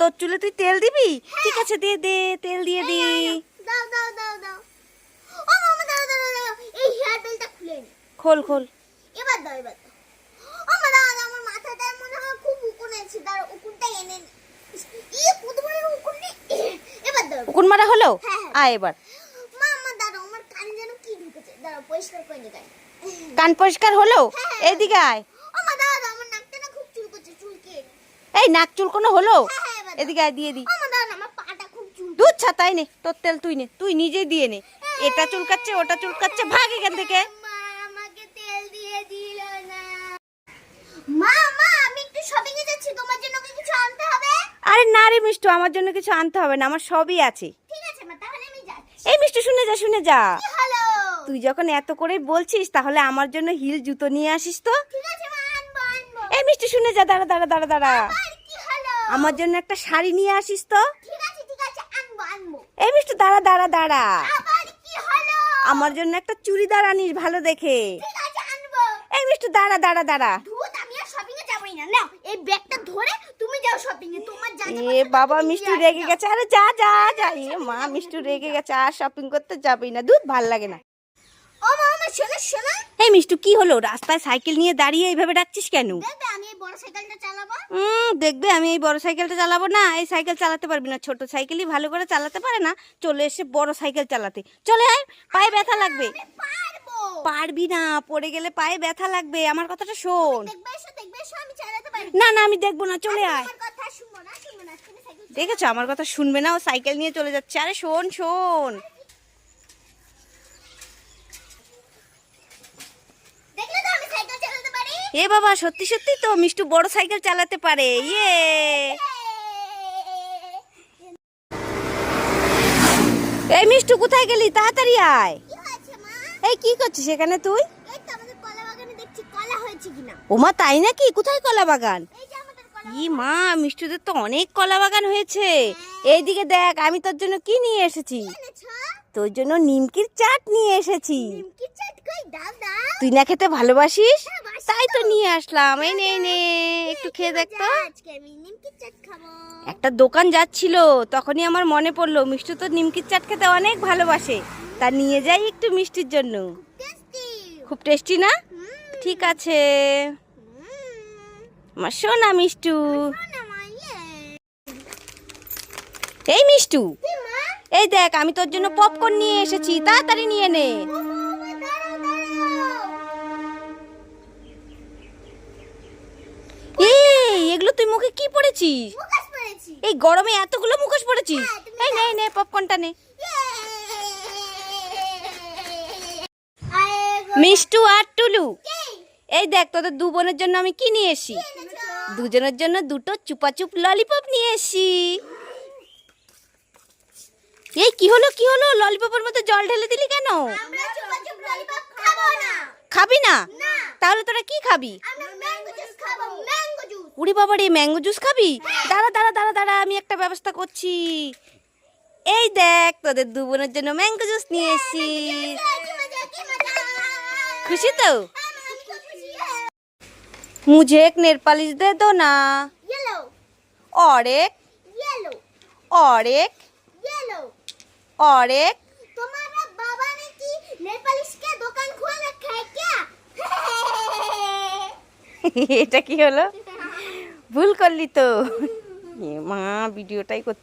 তোর চুলে তুই তেল দিবি? ঠিক আছে দে দে তেল দিয়ে দি। দাও দাও দাও দাও। ও মামা দাও দাও দাও, দাও। এই হেয়ার বেলটা খুলে নি। খোল খোল। এবার দাও এবার দাও। ও মা দাও দাও, আমার মাথাটা মনে হয় খুব উকুন আছে দাও উকুনটা এনে নি। ই কুদুমের উকুন নে এবার দাও। উকুন মারা হলো? হ্যাঁ, হ্যাঁ। আয় এবার। মা মা দাঁড়াও আমার কানে যেন কি ঢুকেছে। দাঁড়াও পরিষ্কার করে নি কানে। কান পরিষ্কার হলো? হ্যাঁ। এইদিকে আয়। ও মা দাও দাও আমার নাকটা না খুব চুলকে এই নাক চুলকোনো হলো? এদিকে আয় দিয়ে দি। দুধ ছাতাই নে তোর তেল তুই নে তুই নিজেই দিয়ে নে। এটা চুলকাচ্ছে ওটা চুলকাচ্ছে ভাগ এখান থেকে। আরে না রে মিষ্টু আমার জন্য কিছু আনতে হবে না আমার সবই আছে। এই মিষ্টু শুনে যা শুনে যা। তুই যখন এত করে বলছিস তাহলে আমার জন্য হিল জুতো নিয়ে আসিস তো? এই মিষ্টি শুনে যা দাঁড়া দাঁড়া দাঁড়া দাঁড়া। আমার জন্য একটা শাড়ি নিয়ে আসিস তো। এই মিষ্টি দাঁড়া দাঁড়া দাঁড়া। আমার জন্য একটা চুড়িদার আনিস ভালো দেখে। এই মিষ্টি দাঁড়া দাঁড়া দাঁড়া। এ বাবা মিষ্টি রেগে গেছে। আরে যা যা যা। এ মা মিষ্টি রেগে গেছে। আর শপিং করতে যাবেই না। দুধ ভালো লাগে না। শোনো শোনো। এই মিষ্টু কি হলো? রাস্তায় সাইকেল নিয়ে দাঁড়িয়ে এইভাবে ডাকছিস কেন? দেখবে আমি এই বড় সাইকেলটা চালাবো? হুম দেখবে আমি এই বড় সাইকেলটা চালাবো না। এই সাইকেল চালাতে পারবি না। ছোট সাইকেলই ভালো করে চালাতে পারে না। চলে এসে বড় সাইকেল চালাতে। চলে আয় পায়ে ব্যথা লাগবে। পারবি। না পড়ে গেলে পায়ে ব্যথা লাগবে। আমার কথাটা শোন। না না আমি দেখব না চলে আয়। দেখেছ? আমার কথা শুনবে না ও সাইকেল নিয়ে চলে যাচ্ছে। আরে শোন শোন দেখলে তো আমি সাইকেল চালাতে পারি এ বাবা সত্যি সত্যি তো মিষ্টু বড় সাইকেল চালাতে পারে। ইয়ে। এই মিষ্টু কোথায় গেলি? তাড়াতাড়ি আয়। এই কি করছিস এখানে তুই? ওমা তাই নাকি? কোথায় কলা বাগান? ই মা মিষ্টুদের তো অনেক কলা বাগান হয়েছে। এইদিকে দেখ আমি তোর জন্য কি নিয়ে এসেছি? তোর জন্য নিমকির চাট নিয়ে এসেছি। তুই না খেতে ভালোবাসিস? হ্যাঁ, তাই তো নিয়ে আসলাম। এই নে নে একটু খেয়ে দেখ তো। আজকে আমি নিমকি চাট খাব। একটা দোকান যাচ্ছিল তখনই আমার মনে পড়ল মিষ্টু তো নিমকির চাট খেতে অনেক ভালোবাসে। তা নিয়ে যাই একটু মিষ্টির জন্য। খুব টেস্টি না? ঠিক আছে। আমার শোনা মিষ্টু। এই মিষ্টু। এই দেখ আমি তোর জন্য পপকর্ন নিয়ে এসেছি। তাড়াতাড়ি নিয়ে নে। তুই মুখে কি পড়েছিস? এই গরমে এতগুলো মুখোশ পড়েছিস? হ্যাঁ, এই নে নে পপকর্নটা নে। মিষ্টু আর টুলু। এই দেখ তোদের দু বোনের জন্য আমি কি নিয়ে এসি? দুজনের জন্য দুটো চুপাচুপ ললিপপ নিয়ে এসি। এই কি হলো কি হলো? ললিপপের মধ্যে জল ঢেলে দিলি কেন? আমরা চুপা ললিপপ খাব না। খাবি না? না। তাহলে তোরা কি খাবি? আমরা ম্যাঙ্গো জুস খাবো ম্যাঙ্গো জুস উড়ি বাবা রে ম্যাঙ্গো জুস খাবি দাঁড়া দাঁড়া দাঁড়া দাঁড়া আমি একটা ব্যবস্থা করছি এই দেখ তোদের দু বোনের জন্য ম্যাঙ্গো জুস নিয়ে এসি কি মজা কি মজা খুশি তো আমি খুব খুশি হ্যাঁ मुझे एक नेल पॉलिश दे दो ना येलो और एक येलो और एक येलो और एक तुम्हारा बाबा ने की नेल पॉलिश का दुकान खोल रखा है क्या এটা কি হলো? ভুল করলি তো। মা ভিডিওটাই করতে